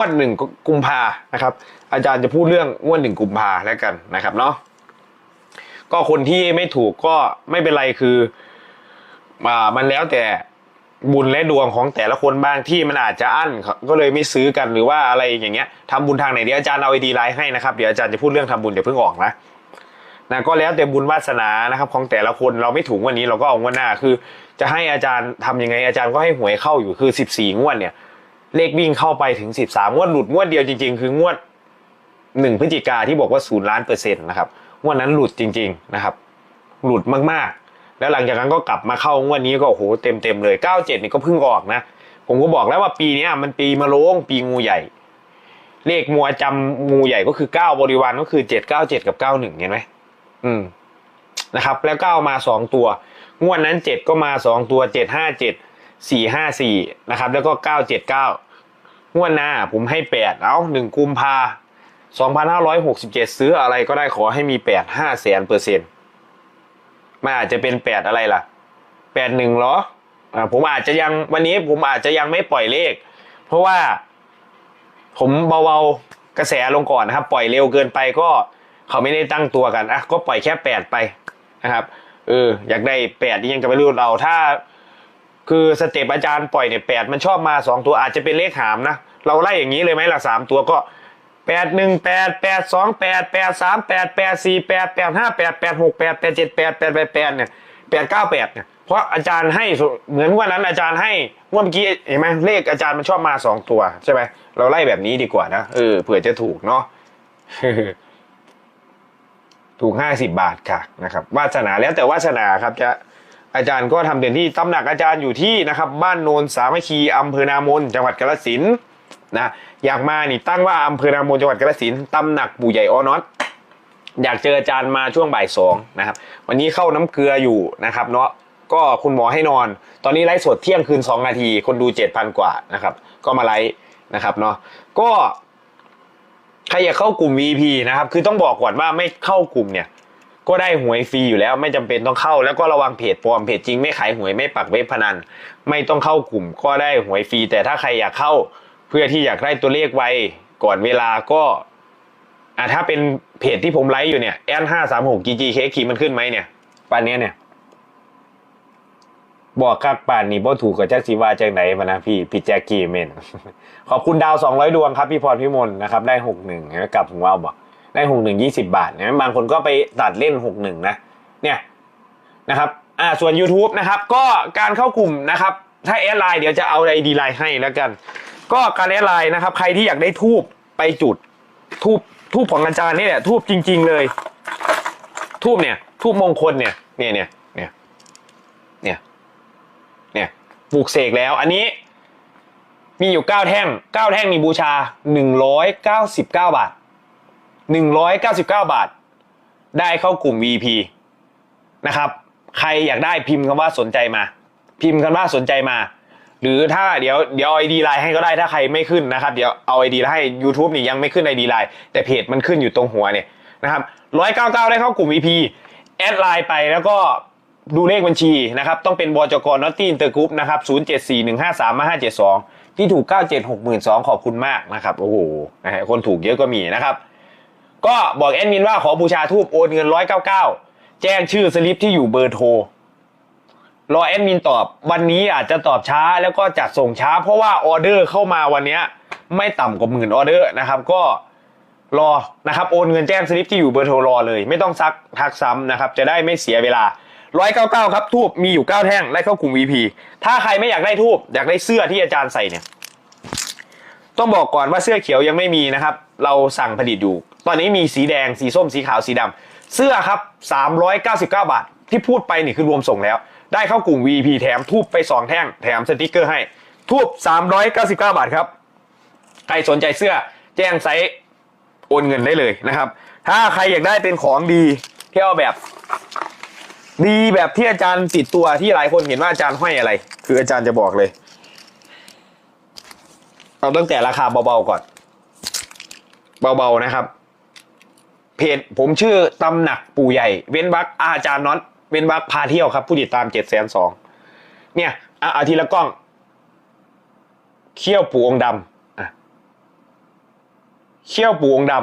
งวดหนึ่งกุมภานะครับ อาจารย์จะพูดเรื่องงวดหนึ่งกุมภาแล้วกันนะครับเนาะก็คนที่ไม่ถูกก็ไม่เป็นไรคืออ่ามันแล้วแต่บุญและดวงของแต่ละคนบ้างที่มันอาจจะอั้นก็เลยไม่ซื้อกันหรือว่าอะไรอย่างเงี้ยทำบุญทางไหนเดี๋ยวอาจารย์เอาไอดีไลน์ให้นะครับเดี๋ยวอาจารย์จะพูดเรื่องทำบุญเดี๋ยวเพิ่งออกนะนะก็แล้วแต่บุญวาสนานะครับ ของแต่ละคนเราไม่ถูกวันนี้เราก็เอางวดหน้าคือ จะให้อาจารย์ทำยังไงอาจารย์ก็ให้หวยเข้าอยู่คือสิบสี่งวดเนี่ย เลขวิ่งเข้าไปถึงสิบสามงวดหลุดงวดเดียวจริง ๆ คืองวดหนึ่งพฤศจิกาที่บอกว่าศูนย์ล้านเปอร์เซ็นต์นะครับงวดนั้นหลุดจริง ๆนะครับ หลุดมากๆ แล้วหลังจากนั้นก็กลับมาเข้างวดนี้ก็โอ้โหเต็มๆเลยเก้าเจ็ดนี่ก็เพิ่งออกนะ ผมก็บอกแล้วว่าปีนี้มันปีมะโรงปีงูใหญ่ เลขมัวจำงูใหญ่ก็คือเก้าบริวารก็คือเจ็ดเก้าเจ็ดกับเก้าหนึ่งเห็นไหมอืมนะครับ แล้วเก้ามาสองตัว งวดนั้นเจ็ดก็มาสองตัวเสี่ห้าสี่นะครับแล้วก็เก้าเจ็ดเก้างวดหน้าผมให้แปดเอาหนึ่งกุมภาสองพันห้าร้อยหกสิบเจ็ดซื้ออะไรก็ได้ขอให้มีแปดห้าแสนเปอร์เซ็นต์มันอาจจะเป็นแปดอะไรล่ะแปดหนึ่งเหรออ่าผมอาจจะยังวันนี้ผมอาจจะยังไม่ปล่อยเลข เพราะว่าผมเบาๆกระแสลงก่อนนะครับ ปล่อยเร็วเกินไปก็เขาไม่ได้ตั้งตัวกันอะก็ปล่อยแค่แปดไปนะครับเอออยากได้แปดนี่ยังจะไปรู้เราถ้า คือสเต็ปอาจารย์ปล่อยเนี่ยแปดมันชอบมาสองตัวอาจจะเป็นเลขหามนะ เราไล่อย่างนี้เลยไหมล่ะสามตัวก็แปดหนึ่งแปดแปดสองแปดแปดสามแปดแปดสี่แปดแปดห้าแปดแปดหกแปดแปดเจ็ดแปดแปดแปดแปดเนี่ยแปดเก้าแปดเนี่ยเพราะอาจารย์ให้เหมือนวันนั้นอาจารย์ให้เมื่อกี้เห็นไหมเลขอาจารย์มันชอบมาสองตัวใช่ไหมเราไล่แบบนี้ดีกว่านะเออเผื่อจะถูกเนาะถูกห้าสิบบาทค่ะนะครับวาสนาแล้วแต่วาสนาครับจะ อาจารย์ก็ทำเต็มที่ตำหนักอาจารย์อยู่ที่นะครับ บ้านโนนสามัคคีอำเภอนามนจังหวัดกาฬสินธุ์นะอยากมานี่ตั้งว่าอำเภอนามนจังหวัดกาฬสินธุ์ตำหนักปู่ใหญ่ออนอตอยากเจออาจารย์มาช่วงบ่ายสองนะครับ วันนี้เข้าน้ำเกลืออยู่นะครับ เนาะก็คุณหมอให้นอน ตอนนี้ไลฟ์สดเที่ยงคืนสองนาที คนดูเจ็ดพันกว่านะครับ ก็มาไลฟ์นะครับเนาะก็ใครอยากเข้ากลุ่ม VP นะครับ คือต้องบอกก่อนว่าไม่เข้ากลุ่มเนี่ย ก็ได้หวยฟรีอยู่แล้วไม่จำเป็นต้องเข้า แล้วก็ระวังเพจปลอมเพจจริงไม่ขายหวยไม่ปักเว็บพนัน ไม่ต้องเข้ากลุ่มก็ได้หวยฟรีแต่ถ้าใครอยากเข้า เพื่อที่อยากได้ตัวเลขไวก่อนเวลาก็อะถ้าเป็นเพจที่ผมไลฟ์อยู่เนี่ยแอนห้าสามหก GG เคคีมันขึ้นไหมเนี่ยป่านนี้เนี่ย บอกคักป่านนี้บ่ถูกกับแจ็คสีวาจากไหนมานะพี่พี่แจ็คกี้เมนขอบคุณดาวสองร้อยดวงครับพี่พรพิมลนะครับได้หกหนึ่งกลับผมว่าบอก ได้หกหนึ่งยี่สิบาทเนี่ยบางคนก็ไปตัดเล่นหกหนึ่งนะเนี่ยนะครับอ่าส่วน YouTube นะครับก็การเข้ากลุ่มนะครับถ้าแอดไลน์เดี๋ยวจะเอาไอดีไลน์ให้แล้วกัน ก็การแอดไลน์นะครับ ใครที่อยากได้ทูบไปจุดทูบทูบของอาจารย์นี่แหละทูบจริง ๆ เลย ทูบเนี่ยทูบมงคลเนี่ยเนี่ยเนี่ยเนี่ยเนี่ยเนี่ยปลูกเสกแล้ว อันนี้มีอยู่เก้าแท่งเก้าแท่งมีบูชาหนึ่งร้อยเก้าสิบเก้าบาท หนึ่งร้อยเก้าสิบเก้าบาท ได้เข้ากลุ่ม VP นะครับ ใครอยากได้พิมพ์คำว่าสนใจมา พิมพ์คำว่าสนใจมา หรือถ้าเดี๋ยวเดี๋ยวไอดีไลน์ให้ก็ได้ถ้าใครไม่ขึ้นนะครับ เดี๋ยวเอาไอดีให้ YouTube นี่ยังไม่ขึ้นไอดีไลน์แต่เพจมันขึ้นอยู่ตรงหัวเนี่ยนะครับร้อยเก้าเก้าได้เข้ากลุ่ม VP แอดไลน์ไปแล้วก็ดูเลขบัญชีนะครับ ต้องเป็นบจกนอตตี้อินเตอร์กรุ๊ปนะครับศูนย์เจ็ดสี่หนึ่งห้าสามห้าเจ็ดสองที่ถูกเก้าเจ็ดหกหมื่นสองขอบคุณมากนะครับ โอ้โหนะฮะคนถูกเยอะก็มีนะครับ ก็บอกแอดมินว่าขอบูชาทูบโอนเงินร้อยเก้าเก้าแจ้งชื่อสลิปที่อยู่เบอร์โทร รอแอดมินตอบวันนี้อาจจะตอบช้าแล้วก็จัดส่งช้า เพราะว่าออเดอร์เข้ามาวันนี้ไม่ต่ำกว่าหมื่นออเดอร์นะครับ ก็รอนะครับโอนเงินแจ้งสลิปที่อยู่เบอร์โทรรอเลย ไม่ต้องซักทักซ้ำนะครับจะได้ไม่เสียเวลาร้อยเก้าเก้าครับทูบมีอยู่เก้าแท่งได้เข้ากลุ่ม VP ถ้าใครไม่อยากได้ทูบอยากได้เสื้อที่อาจารย์ใส่เนี่ย ต้องบอกก่อนว่าเสื้อเขียวยังไม่มีนะครับ เราสั่งผลิตอยู่ ตอนนี้มีสีแดงสีส้มสีขาวสีดำเสื้อครับ 399 บาท ที่พูดไปนี่คือรวมส่งแล้ว ได้เข้ากลุ่ม VP แถมทูบไป 2 แท่งแถมสติกเกอร์ให้ทูบ399 บาทครับ ใครสนใจเสื้อแจ้งไซส์โอนเงินได้เลยนะครับ ถ้าใครอยากได้เป็นของดีเที่เอาแบบ ดีแบบที่อาจารย์ติดตัวที่หลายคนเห็นว่าอาจารย์ห้อยอะไร คืออาจารย์จะบอกเลย เอาตั้งแต่ราคาเบาๆก่อน เบาๆนะครับ เพจผมชื่อตำหนักปู่ใหญ่ เว้นวักอาจารย์น็อตเว้นวักพาเที่ยวครับ ผู้ติดตามเจ็ดแสนสองเนี่ยอะเอาทีละกล้อง เขี้ยวปู่องดำเขี้ยวปูองด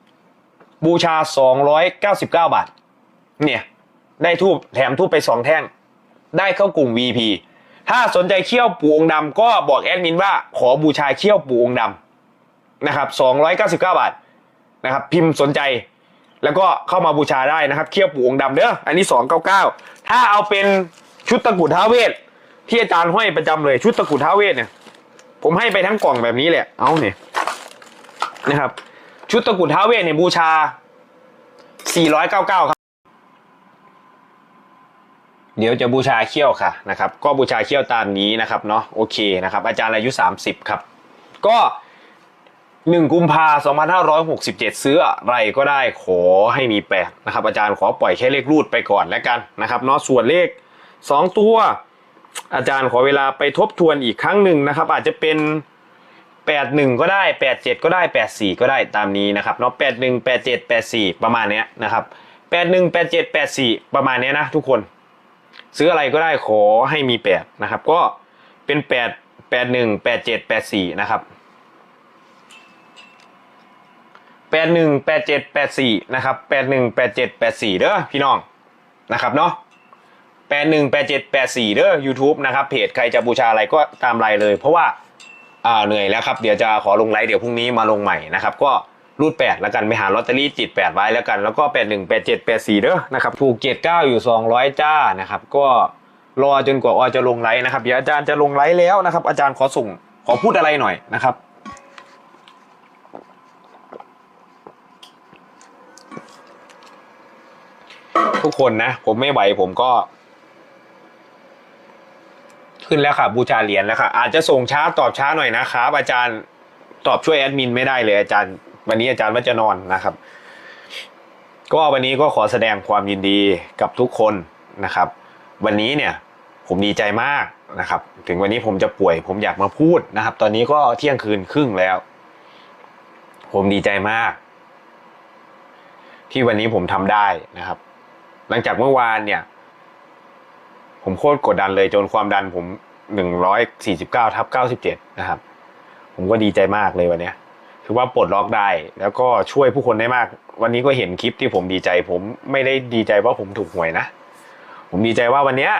ำบูชา299บาท เนี่ย ได้ทูบแถมทูบไปสองแท่ง ได้เข้ากลุ่ม VP ถ้าสนใจเขี้ยวปูองดำก็บอกแอดมินว่าขอบูชาเขี้ยวปูองดำนะครับ299 บาทนะครับพิมพ์สนใจ แล้วก็เข้ามาบูชาได้นะครับเขี้ยวปูองดำเด้ออันนี้ 299 ถ้าเอาเป็นชุดตะกุดท้าเวทที่อาจารย์ห้อยประจำเลยชุดตะกุดท้าเวทเนี่ยผมให้ไปทั้งกล่องแบบนี้แหละเอาเนี่ยนะครับ ชุดตะกุดท้าเวทเนี่ยบูชา 499 ครับ เดี๋ยวจะบูชาเขี้ยวค่ะนะครับ ก็บูชาเขี้ยวตามนี้นะครับเนาะโอเคนะครับ อาจารย์อายุ 30 ครับ ก็หนึ่งกุมภาสองพันห้าร้อยหกสิบเจ็ดซื้ออะไรก็ได้ขอให้มีแปดนะครับ อาจารย์ขอปล่อยแค่เลขรูดไปก่อนแล้วกันนะครับเนาะส่วนเลขสองตัว อาจารย์ขอเวลาไปทบทวนอีกครั้งหนึ่งนะครับ อาจจะเป็นแปดหนึ่งก็ได้แปดเจ็ดก็ได้แปดสี่ก็ได้ตามนี้นะครับเนาะแปดหนึ่งแปดเจ็ดแปดสี่ประมาณเนี้ยนะครับแปดหนึ่งแปดเจ็ดแปดสี่ประมาณเนี้ยนะทุกคน ซื้ออะไรก็ได้ขอให้มีแปดนะครับ ก็เป็นแปดแปดหนึ่งแปดเจ็ดแปดสี่นะครับแปดหนึ่งแปดเจ็ดแปดสี่นะครับแปดหนึ่งแปดเจ็ดแปดสี่เด้อพี่น้องนะครับเนาะแปดหนึ่งแปดเจ็ดแปดสี่เด้อ YouTube นะครับเพจใครจะบูชาอะไรก็ตามไลน์เลย เพราะว่าอ่าเหนื่อยแล้วครับ เดี๋ยวจะขอลงไลน์เดี๋ยวพรุ่งนี้มาลงใหม่นะครับ ก็ รูดแปดแล้วกันไปหาลอตเตอรี่จิตแปดไว้แล้วกัน แล้วก็แปดหนึ่งแปดเจ็ดแปดสี่เด้อนะครับถูกเจ็ดเก้าอยู่สองร้อยจ้านะครับ ก็รอจนกว่าออจะลงไลน์นะครับเดี๋ยวอาจารย์จะลงไลน์แล้วนะครับ อาจารย์ขอส่งขอพูดอะไรหน่อยนะครับ ทุกคนนะ ผมไม่ไหวผมก็ ขึ้นแล้วค่ะ บูชาเหรียญแล้วค่ะ อาจจะส่งช้าตอบช้าหน่อยนะครับ อาจารย์ตอบช่วยแอดมินไม่ได้เลยอาจารย์ วันนี้อาจารย์ว่าจะนอนนะครับ ก็วันนี้ก็ขอแสดงความยินดีกับทุกคนนะครับ วันนี้เนี่ยผมดีใจมากนะครับ ถึงวันนี้ผมจะป่วย ผมอยากมาพูดนะครับ ตอนนี้ก็เที่ยงคืนครึ่งแล้ว ผมดีใจมาก ที่วันนี้ผมทำได้นะครับ หลังจากเมื่อวานเนี่ย ผมโคตรกดดันเลยจนความดันผมหนึ่งร้อยสี่สิบเก้าทับเก้าสิบเจ็ดนะครับ ผมก็ดีใจมากเลยวันเนี้ย คือว่าปลดล็อกได้ แล้วก็ช่วยผู้คนได้มาก วันนี้ก็เห็นคลิปที่ผมดีใจ ผมไม่ได้ดีใจว่าผมถูกหวยนะ ผมดีใจว่าวันเนี้ย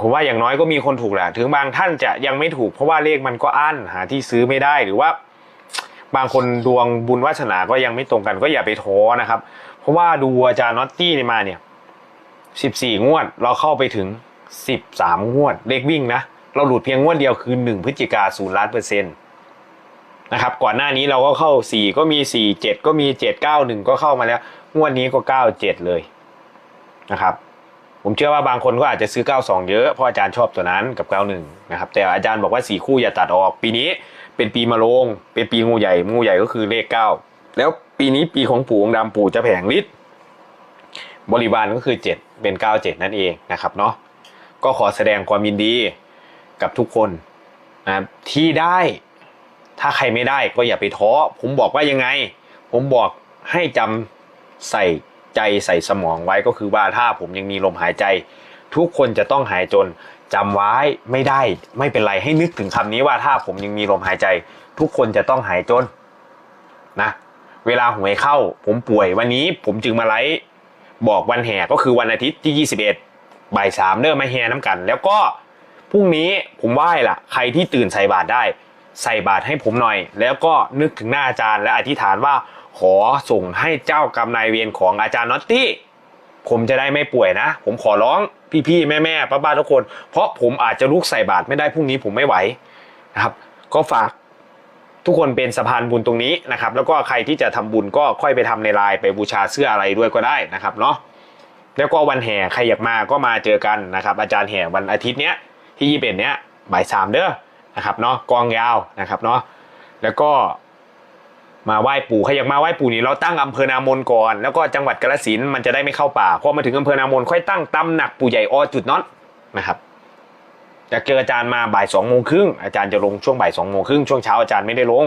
ผมว่าอย่างน้อยก็มีคนถูกแหละ ถึงบางท่านจะยังไม่ถูกเพราะว่าเลขมันก็อั้นหาที่ซื้อไม่ได้หรือว่า บางคนดวงบุญวาสนาก็ยังไม่ตรงกันก็อย่าไปท้อนะครับ เพราะว่าดูอาจารย์น็อตตี้นี่มาเนี่ยสิบสี่งวดเราเข้าไปถึงสิบสามงวด เลขวิ่งนะ เราหลุดเพียงงวดเดียวคือหนึ่งพฤศจิกาศูนย์ล้านเปอร์เซ็นต์ นะครับก่อนหน้านี้เราก็เข้าสี่ก็มีสี่เจ็ดก็มีเจ็ดเก้าหนึ่งก็เข้ามาแล้วงวดนี้ก็เก้าเจ็ดเลยนะครับผมเชื่อว่าบางคนก็อาจจะซื้อ 92 เยอะเพราะอาจารย์ชอบตัวนั้นกับ 91 นะครับแต่อาจารย์บอกว่า 4 คู่อย่าตัดออกปีนี้เป็นปีมะโรงเป็นปีงูใหญ่งูใหญ่ก็คือเลข 9 แล้วปีนี้ปีของปู่องค์ดำปู่จะแผงฤทธิ์บริวารก็คือ 7 เป็น 97 นั่นเองนะครับเนาะก็ขอแสดงความยินดีกับทุกคนนะครับที่ได้ ถ้าใครไม่ได้ก็อย่าไปท้อ ผมบอกว่ายังไง ผมบอกให้จำใส่ใจใส่สมองไว้ก็คือว่าถ้าผมยังมีลมหายใจ ทุกคนจะต้องหายจนจำไว้ไม่ได้ไม่เป็นไรให้นึกถึงคำนี้ว่าถ้าผมยังมีลมหายใจ ทุกคนจะต้องหายจนนะเวลาหวยเข้าผมป่วยวันนี้ผมจึงมาไลฟ์บอกวันแห่ก็คือวันอาทิตย์ที่ 21บ่ายสามเริ่มมาแห่น้ำกัน แล้วก็พรุ่งนี้ผมไหว้ล่ะ ใครที่ตื่นใส่บาตรได้ ใส่บาตรให้ผมหน่อย แล้วก็นึกถึงหน้าอาจารย์ และอธิษฐานว่าขอส่งให้เจ้ากรรมนายเวรของอาจารย์น็อตตี้ผมจะได้ไม่ป่วยนะ ผมขอร้องพี่ๆแม่ๆป้าๆทุกคน เพราะผมอาจจะลุกใส่บาตรไม่ได้พรุ่งนี้ผมไม่ไหวนะครับ ก็ฝากทุกคนเป็นสะพานบุญตรงนี้นะครับ แล้วก็ใครที่จะทำบุญก็ค่อยไปทำในไลน์ไปบูชาเสื้ออะไรด้วยก็ได้นะครับเนาะแล้วก็วันแห่ใครอยากมาก็มาเจอกันนะครับ อาจารย์แห่วันอาทิตย์เนี้ยที่ยี่สิบเอ็ดเนี้ยบ่ายสามเด้อ นะครับเนาะกองยาวนะครับเนาะแล้วก็มาไหว้ปู่ใครอยากมาไหว้ปู่นี่เราตั้งอำเภอนามนก่อน แล้วก็จังหวัดกาฬสินมันจะได้ไม่เข้าป่าพอมาถึงอำเภอนามนค่อยตั้งตำหนักปู่ใหญ่อจุดน็อตนะครับอยากเจออาจารย์มาบ่ายสองโมงครึ่งอาจารย์จะลงช่วงบ่ายสองโมงครึ่งช่วงเช้าอาจารย์ไม่ได้ลง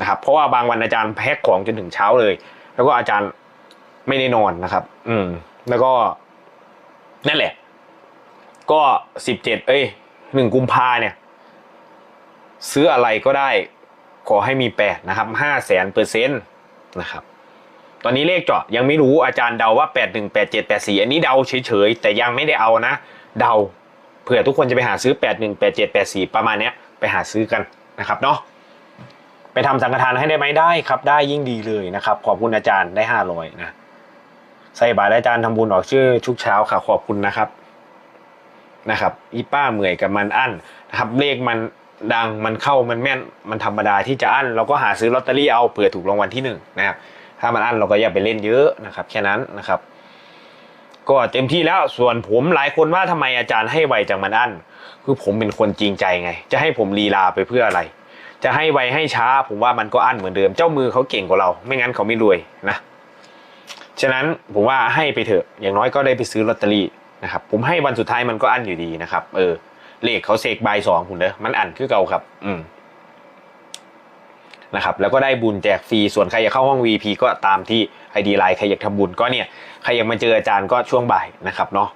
นะครับเพราะว่าบางวันอาจารย์แพ็คของจนถึงเช้าเลย แล้วก็อาจารย์ไม่ได้นอนนะครับ อืม แล้วก็ นั่นแหละ ก็สิบเจ็ดเอ้ยหนึ่งกุมภาเนี่ย ซื้ออะไรก็ได้ขอให้มีแปดนะครับห้าแสนเปอร์เซ็นต์นะครับ ตอนนี้เลขเจาะยังไม่รู้อาจารย์เดาว่าแปดหนึ่งแปดเจ็ดแปดสี่อันนี้เดาเฉยๆ แต่ยังไม่ได้เอานะ เดาเผื่อทุกคนจะไปหาซื้อแปดหนึ่งแปดเจ็ดแปดสี่ประมาณเนี้ยไปหาซื้อกันนะครับเนาะไปทำสังฆทานให้ได้ไหมได้ครับ ได้ยิ่งดีเลยนะครับ ขอบคุณอาจารย์ได้ห้าร้อยนะใส่บาตรอาจารย์ทำบุญออกชื่อทุกเช้าค่ะขอบคุณนะครับนะครับ อีป้าเหมื่อยกับมันอั้นนะครับเลขมัน ดังมันเข้ามันแม่นมันธรรมดาที่จะอั้นเราก็หาซื้อลอตเตอรี่เอาเผื่อถูกรางวัลที่หนึ่งนะครับถ้ามันอั้นเราก็อย่าไปเล่นเยอะนะครับแค่นั้นนะครับ ก็เต็มที่แล้วส่วนผมหลายคนว่าทำไมอาจารย์ให้ไวจังมันอั้นคือผมเป็นคนจริงใจไง จะให้ผมลีลาไปเพื่ออะไร จะให้ไวให้ช้า ผมว่ามันก็อั้นเหมือนเดิม เจ้ามือเขาเก่งกว่าเรา ไม่งั้นเขาไม่รวยนะฉะนั้นผมว่าให้ไปเถอะอย่างน้อยก็ได้ไปซื้อลอตเตอรี่นะครับผมให้วันสุดท้ายมันก็อั้นอยู่ดีนะครับ เออ เลขเขาเสกใบายสองคุณเด้อมันอั้นคือเก่าครับ อืมนะครับแล้วก็ได้บุญแจกฟรีส่วนใครอยากเข้าห้อง VP ก็ตามที่ไอดีไลน์ใครอยากทำบุญก็เนี่ยใครอยากมาเจออาจารย์ก็ช่วงบ่ายนะครับเนาะ